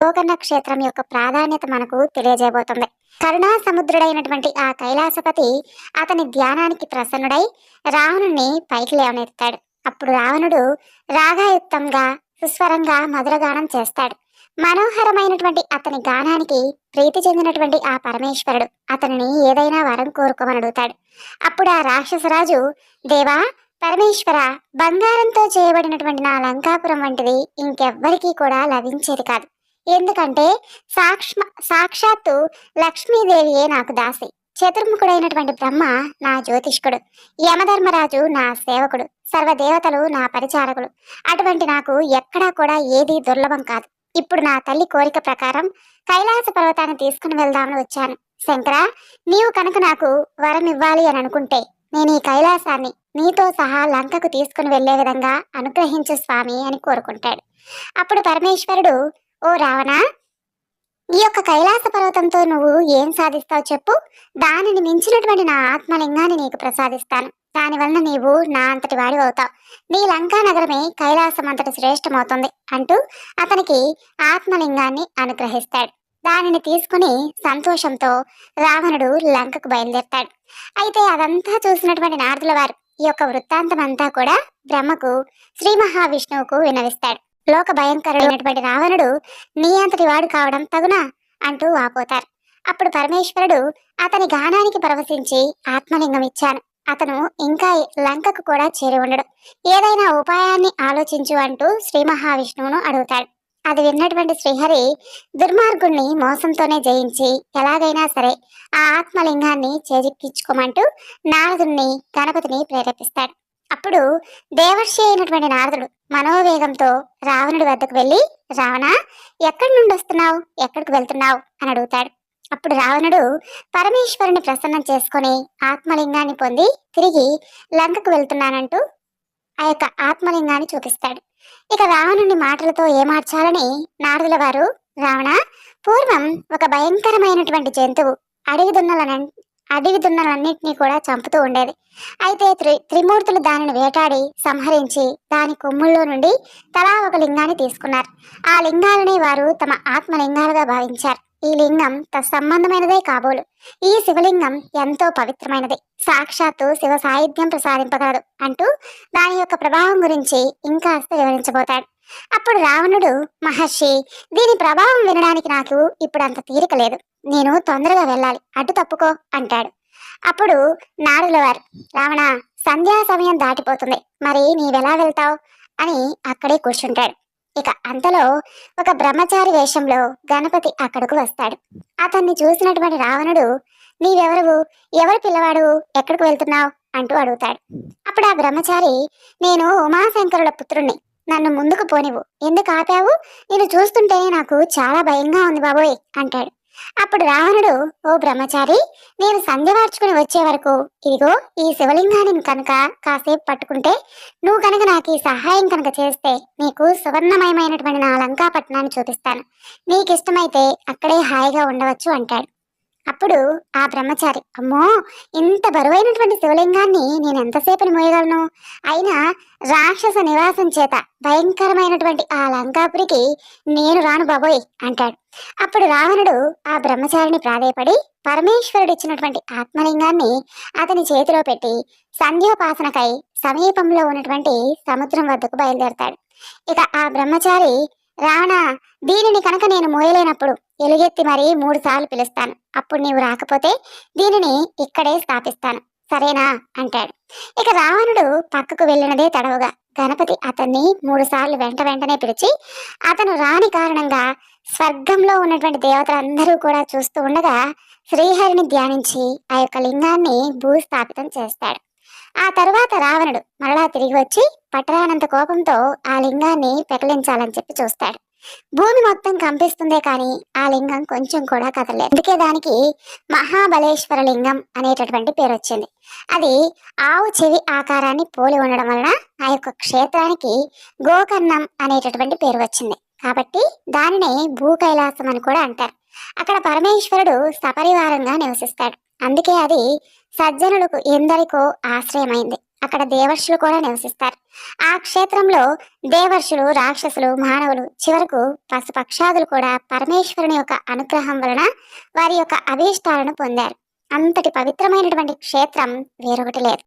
గోకర్ణ క్షేత్రం యొక్క ప్రాధాన్యత మనకు తెలియజేయబోతుంది. కరుణా సముద్రుడైనటువంటి ఆ కైలాసపతి అతని ధ్యానానికి ప్రసన్నుడై రావణుని పైకి లేవనెత్తాడు. అప్పుడు రావణుడు రాగాయుక్తంగా సుస్వరంగా మధురగానం చేస్తాడు. మనోహరమైనటువంటి అతని గానానికి ప్రీతి చెందినటువంటి ఆ పరమేశ్వరుడు అతనిని ఏదైనా వరం కోరుకోమని అడుగుతాడు. అప్పుడు ఆ రాక్షసరాజు దేవా పరమేశ్వర బంగారంతో చేయబడినటువంటి నా లంకాపురం వంటిది ఇంకెవ్వరికీ కూడా లభించేది కాదు. ఎందుకంటే సాక్ష సాక్షాత్తు లక్ష్మీదేవియే నాకు దాసి. చతుర్ముఖుడైనటువంటి బ్రహ్మ నా జ్యోతిష్కుడు. యమధర్మరాజు నా సేవకుడు. సర్వదేవతలు నా పరిచారకులు. అటువంటి నాకు ఎక్కడా కూడా ఏది దుర్లభం కాదు. ఇప్పుడు నా తల్లి కోరిక ప్రకారం కైలాస పర్వతాన్ని తీసుకుని వెళ్దామని వచ్చాను. శంకర నీవు కనుక నాకు వరం ఇవ్వాలి అని అనుకుంటే నేను ఈ కైలాసాన్ని నీతో సహా లంకకు తీసుకుని వెళ్ళే విధంగా అనుగ్రహించు స్వామి అని కోరుకుంటాడు. అప్పుడు పరమేశ్వరుడు ఓ రావణ ఈ యొక్క కైలాస పర్వతంతో నువ్వు ఏం సాధిస్తావు చెప్పు. దానిని మించినటువంటి నా ఆత్మలింగాన్ని నీకు ప్రసాదిస్తాను. దానివల్ల నీవు నా అంతటి వాడి అవుతావు. నీ లంకా నగరమే కైలాసం అంతటి శ్రేష్టమవుతుంది అంటూ అతనికి ఆత్మలింగాన్ని అనుగ్రహిస్తాడు. దానిని తీసుకుని సంతోషంతో రావణుడు లంకకు బయలుదేరతాడు. అయితే అదంతా చూసినటువంటి నారదుల వారు ఈ యొక్క వృత్తాంతం అంతా కూడా బ్రహ్మకు శ్రీ మహావిష్ణువుకు వినవిస్తాడు. లోక భయంకరుడైనటువంటి రావణుడు నీ అంతటి వాడు కావడం తగునా? అంటూ వాపోతారు. అప్పుడు పరమేశ్వరుడు అతని గానానికి పరవశించి ఆత్మలింగం ఇచ్చాను. అతను ఇంకా లంకకు కూడా చేరి ఉండడు. ఏదైనా ఉపాయాన్ని ఆలోచించు అంటూ శ్రీ మహావిష్ణువును అడుగుతాడు. అది విన్నటువంటి శ్రీహరి దుర్మార్గుణ్ణి మోసంతోనే జయించి ఎలాగైనా సరే ఆ ఆత్మలింగాన్ని చేజిక్కించుకోమంటూ నారదుణ్ణి గణపతిని ప్రేరేపిస్తాడు. అప్పుడు దేవర్షి అయినటువంటి నారదుడు మనోవేగంతో రావణుడి వద్దకు వెళ్ళి రావణ ఎక్కడి నుండి వస్తున్నావు? ఎక్కడికి వెళ్తున్నావు? అని అడుగుతాడు. అప్పుడు రావణుడు పరమేశ్వరుని ప్రసన్నం చేసుకొని ఆత్మలింగాన్ని పొంది తిరిగి లంకకు వెళ్తున్నానంటూ ఆ యొక్క ఆత్మలింగాన్ని చూపిస్తాడు. ఇక రావణుని మాటలతో ఏమార్చాలని నారదుల వారు రావణ పూర్వం ఒక భయంకరమైనటువంటి జంతువు అడవి దున్నలన అడవి దున్నలన్నింటినీ కూడా చంపుతూ ఉండేది. అయితే త్రి త్రిమూర్తులు దానిని వేటాడి సంహరించి దాని కొమ్ముల్లో నుండి తలా ఒక లింగాన్ని తీసుకున్నారు. ఆ లింగాలని వారు తమ ఆత్మలింగాలుగా భావించారు. ఈ లింగం తత్సంబంధమైనదే కాబోలు. ఈ శివలింగం ఎంతో పవిత్రమైనది. సాక్షాత్తు శివ సాహిత్యం ప్రసాదింపగలదు అంటూ దాని యొక్క ప్రభావం గురించి ఇంకాస్త వివరించబోతాడు. అప్పుడు రావణుడు మహర్షి దీని ప్రభావం వినడానికి నాకు ఇప్పుడు అంత తీరిక లేదు. నేను తొందరగా వెళ్ళాలి. అటు తప్పుకో అంటాడు. అప్పుడు నారుల వారు రావణ సంధ్యా సమయం దాటిపోతుంది. మరి నీవెలా వెళ్తావు? అని అక్కడే కూర్చుంటాడు. ఇక అంతలో ఒక బ్రహ్మచారి వేషంలో గణపతి అక్కడకు వస్తాడు. అతన్ని చూసినటువంటి రావణుడు నీవెవరు ఎవరు పిల్లవాడు? ఎక్కడికి వెళ్తున్నావు? అంటూ అడుగుతాడు. అప్పుడు ఆ బ్రహ్మచారి నేను ఉమాశంకరుల పుత్రుణ్ణి. నన్ను ముందుకు పోనివు ఎందుకు ఆపావు? నేను చూస్తుంటేనే నాకు చాలా భయంగా ఉంది బాబోయ్ అంటాడు. అప్పుడు రావణుడు ఓ బ్రహ్మచారి నేను సంధ్య మార్చుకుని వచ్చే వరకు ఇదిగో ఈ శివలింగాన్ని కనుక కాసేపు పట్టుకుంటే నువ్వు కనుక నాకు ఈ సహాయం కనుక చేస్తే నీకు సువర్ణమయమైనటువంటి నా లంకా పట్టణాన్ని చూపిస్తాను. నీకు ఇష్టమైతే అక్కడే హాయిగా ఉండవచ్చు అంటాడు. అప్పుడు ఆ బ్రహ్మచారి అమ్మో ఇంత బరువైనటువంటి శివలింగాన్ని నేను ఎంతసేపని మోయగలను? అయినా రాక్షస నివాసం చేత భయంకరమైనటువంటి ఆ లంకాపురికి నేను రాను బాబోయ్ అంటాడు. అప్పుడు రావణుడు ఆ బ్రహ్మచారిని ప్రాధేయపడి పరమేశ్వరుడు ఇచ్చినటువంటి ఆత్మలింగాన్ని అతని చేతిలో పెట్టి సంధ్యోపాసనకై సమీపంలో ఉన్నటువంటి సముద్రం వద్దకు బయలుదేరతాడు. ఇక ఆ బ్రహ్మచారి రావణా దీనిని కనుక నేను మోయలేనప్పుడు ఎలుగెత్తి మరీ మూడు సార్లు పిలుస్తాను. అప్పుడు నీవు రాకపోతే దీనిని ఇక్కడే స్థాపిస్తాను. సరేనా? అంటాడు. ఇక రావణుడు పక్కకు వెళ్ళినదే తడవుగా గణపతి అతన్ని మూడుసార్లు వెంట వెంటనే పిలిచి అతను రాని కారణంగా స్వర్గంలో ఉన్నటువంటి దేవతలందరూ కూడా చూస్తూ ఉండగా శ్రీహరిని ధ్యానించి ఆ యొక్క లింగాన్ని భూస్థాపితం చేస్తాడు. ఆ తరువాత రావణుడు మరలా తిరిగి వచ్చి పట్టరానంత కోపంతో ఆ లింగాన్ని పెకలించాలని చెప్పి చూస్తాడు. భూమి మొత్తం కంపిస్తుందే కానీ ఆ లింగం కొంచెం కూడా కదలలేదు. అందుకే దానికి మహాబలేశ్వర లింగం అనేటటువంటి పేరు వచ్చింది. అది ఆవు చెవి ఆకారాన్ని పోలి ఉండడం వలన ఆ యొక్క క్షేత్రానికి గోకర్ణం అనేటటువంటి పేరు వచ్చింది. కాబట్టి దానినే భూ కైలాసం అని కూడా అంటారు. అక్కడ పరమేశ్వరుడు సపరివారంగా నివసిస్తాడు. అందుకే అది సజ్జనులకు ఎందరికో ఆశ్రయమైంది. అక్కడ దేవర్షులు కూడా నివసిస్తారు. ఆ క్షేత్రంలో దేవర్షులు రాక్షసులు మానవులు చివరకు పశుపక్షాదులు కూడా పరమేశ్వరుని యొక్క అనుగ్రహం వలన వారి యొక్క అభీష్టాలను పొందారు. అంతటి పవిత్రమైనటువంటి క్షేత్రం వేరొకటి లేదు.